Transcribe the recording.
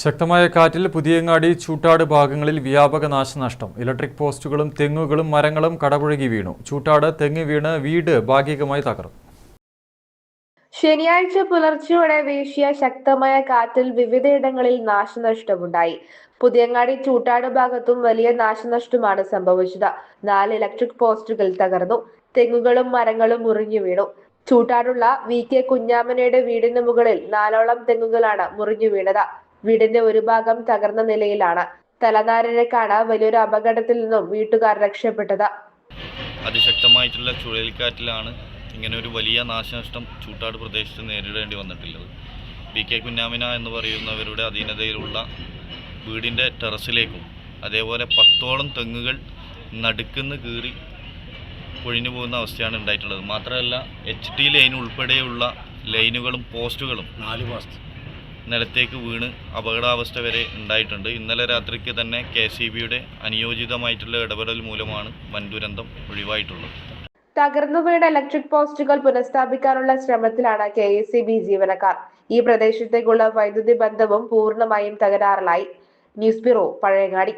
ശക്തമായ കാറ്റിൽ പുതിയങ്ങാടി ചൂട്ടാട് ഭാഗങ്ങളിൽ വ്യാപക നാശനഷ്ടം. ഇലക്ട്രിക് പോസ്റ്റുകളും തെങ്ങുകളും മരങ്ങളും കടപുഴകി വീണു. ചൂട്ടാട് തെങ്ങ് വീണ് വീട് ഭാഗികമായി തകർന്നു. ശനിയാഴ്ച പുലർച്ചെയോടെ വീശിയ ശക്തമായ കാറ്റിൽ വിവിധയിടങ്ങളിൽ നാശനഷ്ടമുണ്ടായി. പുതിയങ്ങാടി ചൂട്ടാട് ഭാഗത്തും വലിയ നാശനഷ്ടമാണ് സംഭവിച്ചത്. നാല് ഇലക്ട്രിക് പോസ്റ്റുകൾ തകർന്നു. തെങ്ങുകളും മരങ്ങളും മുറിഞ്ഞു വീണു. ചൂട്ടാടുള്ള വി കെ കുഞ്ഞാമനയുടെ വീടിന് മുകളിൽ നാലോളം തെങ്ങുകളാണ് മുറിഞ്ഞു വീണത്. വീടിന്റെ ഒരു ഭാഗം തകർന്ന നിലയിലാണ്. തലനാരിഴക്കാണ് വലിയൊരു അപകടത്തിൽ നിന്നും വീട്ടുകാർ രക്ഷപ്പെട്ടത്. അതിശക്തമായിട്ടുള്ള ചുഴലിക്കാറ്റിലാണ് ഇങ്ങനെ ഒരു വലിയ നാശനഷ്ടം ചൂട്ടാട് പ്രദേശത്ത് നേരിടേണ്ടി വന്നിട്ടുള്ളത്. പി കെ കുഞ്ഞാമിന എന്ന് പറയുന്നവരുടെ അധീനതയിലുള്ള വീടിന്റെ ടെറസിലേക്കും അതേപോലെ പത്തോളം തെങ്ങുകൾ നടുക്കുന്ന് കീറി പൊഴിഞ്ഞു പോകുന്ന അവസ്ഥയാണ് ഉണ്ടായിട്ടുള്ളത്. മാത്രമല്ല എച്ച് ടി ലൈൻ ഉൾപ്പെടെയുള്ള ലൈനുകളും പോസ്റ്റുകളും നാല് മാസത്തെ നിലത്തേക്ക് വീണ് അപകടാവസ്ഥ വരെ ഉണ്ടായിട്ടുണ്ട്. ഇന്നലെ രാത്രിക്ക് തന്നെ കെ സി ബിയുടെ അനുയോജിതമായിട്ടുള്ള ഇടപെടൽ മൂലമാണ് വൻ ദുരന്തം ഒഴിവായിട്ടുള്ളത്. തകർന്നു വീണ ഇലക്ട്രിക് പോസ്റ്റുകൾ പുനഃസ്ഥാപിക്കാനുള്ള ശ്രമത്തിലാണ് കെ എസ് സി ബി ജീവനക്കാർ. ഈ പ്രദേശത്തേക്കുള്ള വൈദ്യുതി ബന്ധവും പൂർണമായും തകരാറിലായി. News bureau Pazhayangadi.